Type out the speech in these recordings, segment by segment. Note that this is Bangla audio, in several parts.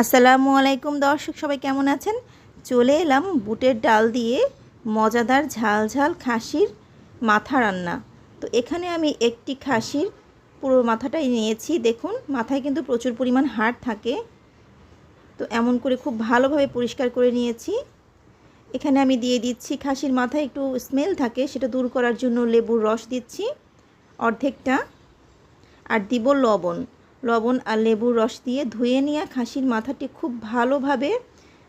আসসালামু আলাইকুম দর্শক, সবাই কেমন আছেন? চলে এলাম বুটের ডাল দিয়ে মজাদার ঝাল ঝাল খাসির মাথা রান্না। তো এখানে আমি একটি খাসির পুরো মাথাটাই নিয়েছি। দেখুন, মাথায় কিন্তু প্রচুর পরিমাণ হাড় থাকে। তো এমন করে খুব ভালোভাবে পরিষ্কার করে নিয়েছি। এখানে আমি দিয়ে দিচ্ছি খাসির মাথায় একটু স্মেল থাকে, সেটা দূর করার জন্য লেবুর রস দিচ্ছি অর্ধেকটা। আর দিব লবণ। লবণ আর লেবুর রস দিয়ে ধুয়ে নিয়ে খাসির মাথাটি খুব ভালোভাবে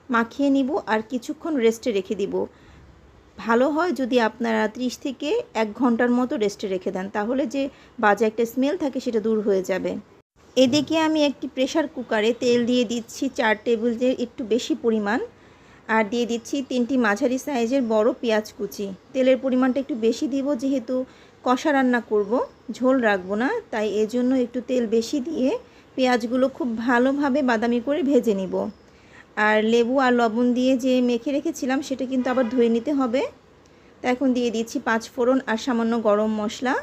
মাখিয়ে নিব আর কিছুক্ষণ রেস্টে রেখে দিব। ভালো হয় যদি আপনারা ত্রিশ থেকে এক ঘণ্টার মতো রেস্টে রেখে দেন, তাহলে যে বাজে একটা স্মেল থাকে সেটা দূর হয়ে যাবে। এদিকে আমি একটি প্রেশার কুকারে তেল দিয়ে দিচ্ছি চার টেবিলের একটু বেশি পরিমাণ আর দিয়ে দিচ্ছি তিনটি মাঝারি সাইজের বড় পেঁয়াজ কুচি। তেলের পরিমাণটা একটু বেশি দিব, যেহেতু কষা রান্না করব, ঝোল রাখব না, তাই এজন্য একটু তেল বেশি দিয়ে পেঁয়াজগুলো খুব ভালোভাবে বাদামি করে ভেজে নিব। আর লেবু আর লবণ দিয়ে যে মেখে রেখেছিলাম সেটা কিন্তু আবার ধুয়ে নিতে হবে। তা এখন দিয়ে দিচ্ছি পাঁচ ফোড়ন আর সামান্য গরম মশলা।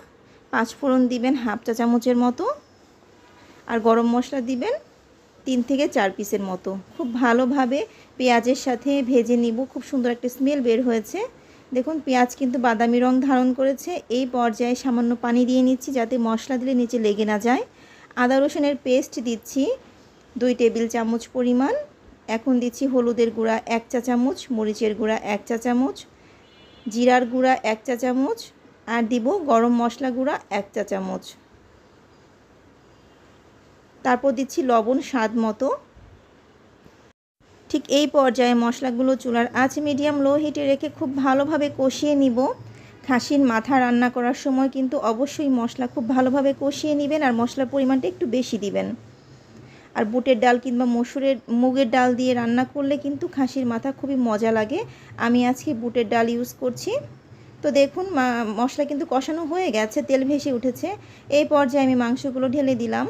পাঁচ ফোড়ন দিবেন হাফ চা চামচের মতো। আর গরম মশলা দিবেন তিন থেকে চার পিসের মতো। খুব ভালোভাবে পেঁয়াজের সাথে ভেজে নিব, খুব সুন্দর একটা স্মেল বের হয়েছে। দেখুন, পেঁয়াজ কিন্তু বাদামি রং ধারণ করেছে। এই পর্যায়ে সামান্য পানি দিয়ে নিচ্ছি যাতে মশলা দিলে নিচে লেগে না যায়। আদা রসুনের পেস্ট দিচ্ছি, দুই টেবিল চামচ পরিমাণ। এখন দিচ্ছি হলুদের গুঁড়া এক চা চামচ, মরিচের গুঁড়া এক চা চামচ, জিরার গুঁড়া এক চা চামচ, আর দিব গরম মশলা গুঁড়া এক চা চামচ। তারপর দিচ্ছি লবণ স্বাদ মতো। ঠিক এই পর্যায়ে মশলাগুলো চুলার আঁচ মিডিয়াম লো হিটে রেখে খুব ভালোভাবে কষিয়ে নিব। খাসির মাথা রান্না করার সময় কিন্তু অবশ্যই মশলা খুব ভালোভাবে কষিয়ে নেবেন আর মশলার পরিমাণটা একটু বেশি দিবেন। আর বুটের ডাল কিংবা মসুরের মুগের ডাল দিয়ে রান্না করলে কিন্তু খাসির মাথা খুবই মজা লাগে। আমি আজকে বুটের ডাল ইউজ করছি। তো দেখুন মশলা কিন্তু কষানো হয়ে গেছে, তেল ভেসে উঠেছে। এই পর্যায়ে আমি মাংসগুলো ঢেলে দিলাম।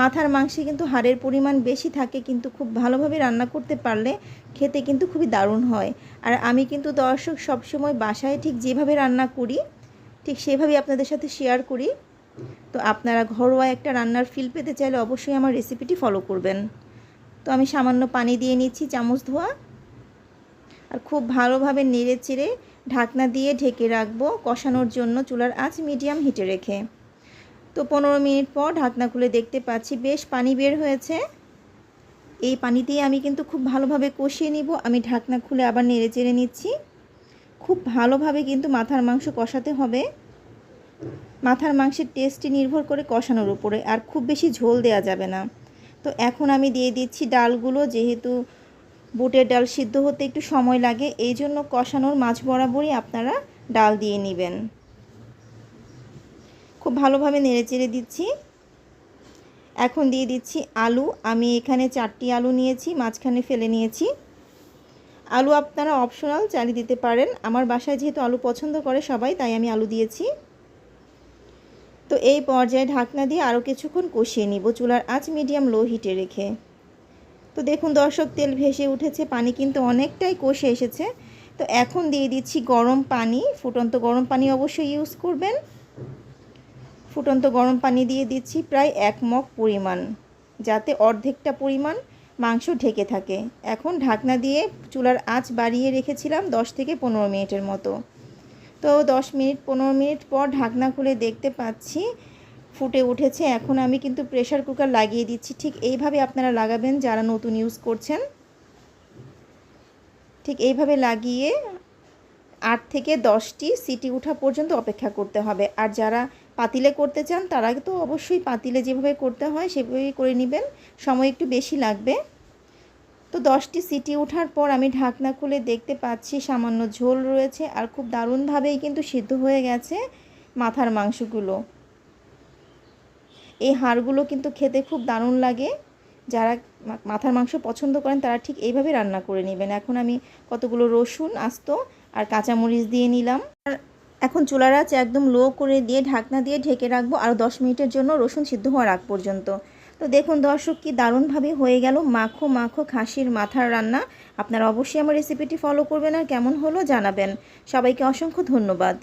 মাথার মাংসে কিন্তু হাড়ের পরিমাণ বেশি থাকে, কিন্তু খুব ভালোভাবে রান্না করতে পারলে খেতে কিন্তু খুবই দারুণ হয়। আর আমি কিন্তু দর্শক সবসময় বাসায় ঠিক যেভাবে রান্না করি, ঠিক সেভাবেই আপনাদের সাথে শেয়ার করি। তো আপনারা ঘরোয়া একটা রান্নার ফিল পেতে চাইলে অবশ্যই আমার রেসিপিটি ফলো করবেন। তো আমি সামান্য পানি দিয়ে নিচ্ছি চামচ ধোয়া। আর খুব ভালোভাবে নেড়ে চেড়ে ঢাকনা দিয়ে ঢেকে রাখব কষানোর জন্য চুলার আঁচ মিডিয়াম হিটে রেখে। তো পনেরো মিনিট পর ঢাকনা খুলে দেখতে পাচ্ছি বেশ পানি বের হয়েছে। এই পানিতেই আমি কিন্তু খুব ভালোভাবে কষিয়ে নিব। আমি ঢাকনা খুলে আবার নেড়ে চেড়ে নিচ্ছি। খুব ভালোভাবে কিন্তু মাথার মাংস কষাতে হবে। মাথার মাংসের টেস্টটি নির্ভর করে কষানোর উপরে, আর খুব বেশি ঝোল দেওয়া যাবে না। তো এখন আমি দিয়ে দিচ্ছি ডালগুলো, যেহেতু বুটের ডাল সিদ্ধ হতে একটু সময় লাগে, এই জন্য কষানোর মাছ বরাবরই আপনারা ডাল দিয়ে নেবেন। খুব ভালোভাবে নেড়ে চেড়ে দিচ্ছি। এখন দিয়ে দিচ্ছি আলু। আমি এখানে চারটি আলু নিয়েছি, মাঝখানে ফেলে নিয়েছি। আলু আপনারা অপশনাল চালিয়ে দিতে পারেন। আমার বাসায় যেহেতু আলু পছন্দ করে সবাই, তাই আমি আলু দিয়েছি। তো এই পর্যায়ে ঢাকনা দিয়ে আরও কিছুক্ষণ কষিয়ে নিব চুলার আঁচ মিডিয়াম লো হিটে রেখে। তো দেখুন দর্শক, তেল ভেসে উঠেছে, পানি কিন্তু অনেকটাই কষে এসেছে। তো এখন দিয়ে দিচ্ছি গরম পানি। ফুটন্ত গরম পানি অবশ্যই ইউজ করবেন। ফুটন্ত গরম পানি দিয়ে দিচ্ছি প্রায় এক মগ পরিমাণ, যাতে অর্ধেকটা পরিমাণ মাংস ঢেকে থাকে। এখন ঢাকনা দিয়ে চুলার আঁচ বাড়িয়ে রেখেছিলাম দশ থেকে পনেরো মিনিটের মতো। তো দশ মিনিট, পনেরো মিনিট পর ঢাকনা খুলে দেখতে পাচ্ছি ফুটে উঠেছে। এখন আমি কিন্তু প্রেশার কুকার লাগিয়ে দিচ্ছি। ঠিক এইভাবে আপনারা লাগাবেন যারা নতুন ইউজ করছেন। ঠিক এইভাবে লাগিয়ে আট থেকে দশটি সিটি উঠা পর্যন্ত অপেক্ষা করতে হবে। আর যারা পাতিলে করতে চান, তারা তো অবশ্যই পাতিলে যেভাবে করতে হয় সেভাবেই করে নেবেন। সময় একটু বেশি লাগবে। তো দশটি সিটি ওঠার পর আমি ঢাকনা খুলে দেখতে পাচ্ছি সামান্য ঝোল রয়েছে আর খুব দারুণভাবেই কিন্তু সিদ্ধ হয়ে গেছে মাথার মাংসগুলো। এই হাড়গুলো কিন্তু খেতে খুব দারুণ লাগে। যারা মাথার মাংস পছন্দ করেন তারা ঠিক এইভাবে রান্না করে নেবেন। এখন আমি কতগুলো রসুন, আস্ত আর কাঁচামরিচ দিয়ে নিলাম। আর এখন চুলার আঁচ একদম লো করে দিয়ে ঢাকনা দিয়ে ঢেকে রাখব আরও দশ মিনিটের জন্য রসুন সিদ্ধ হওয়ার আগ পর্যন্ত। তো দেখুন দর্শক, কি দারুণভাবে হয়ে গেল মাখো মাখো খাসির মাথার রান্না। আপনারা অবশ্যই আমার রেসিপিটি ফলো করবেন আর কেমন হলো জানাবেন। সবাইকে অসংখ্য ধন্যবাদ।